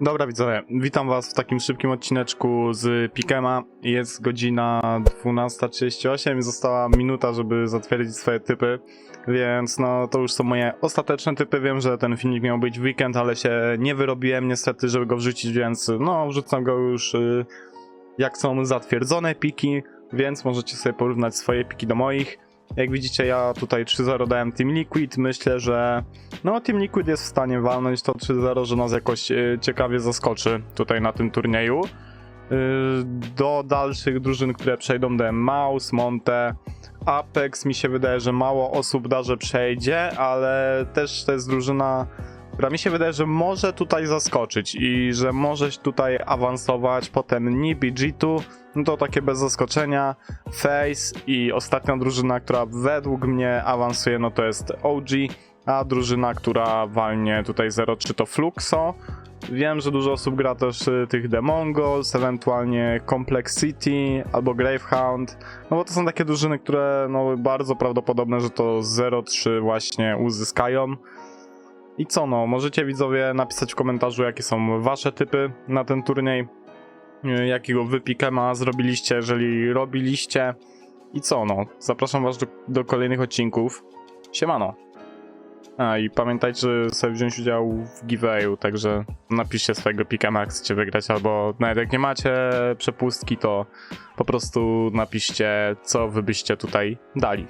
Dobra widzowie, witam was w takim szybkim odcineczku z Pikema. Jest godzina 12.38 i została minuta, żeby zatwierdzić swoje typy, więc no to już są moje ostateczne typy. Wiem, że ten filmik miał być w weekend, ale się nie wyrobiłem niestety, żeby go wrzucić, więc no wrzucam go już y, jak są zatwierdzone piki, więc możecie sobie porównać swoje piki do moich. Jak widzicie, ja tutaj 3-0 dałem Team Liquid. Myślę, że no Team Liquid jest w stanie walnąć to 3-0, że nas jakoś y, ciekawie zaskoczy tutaj na tym turnieju. Y, do dalszych drużyn, które przejdą, dałem Mouse, Monte, Apex. Mi się wydaje, że mało osób da, że przejdzie, ale też to jest drużyna, która mi się wydaje, że może tutaj zaskoczyć i że możesz tutaj awansować. Potem Nibi, G2, no to takie bez zaskoczenia. Face i ostatnia drużyna, która według mnie awansuje, no to jest OG, a drużyna, która walnie tutaj 0-3 to Fluxo. Wiem, że dużo osób gra też y, tych The Mongols, ewentualnie Complex City albo Gravehound, no bo to są takie drużyny, które no bardzo prawdopodobne, że to 0-3 właśnie uzyskają. I co no, możecie widzowie napisać w komentarzu, jakie są wasze typy na ten turniej, y, jakiego wy pikema zrobiliście, jeżeli robiliście. I co no, zapraszam was do, do kolejnych odcinków. Siemano. A i pamiętajcie, że sobie wziąć udział w giveawayu, także napiszcie swojego pikema, jak chcecie wygrać, albo nawet jak nie macie przepustki, to po prostu napiszcie, co wy byście tutaj dali.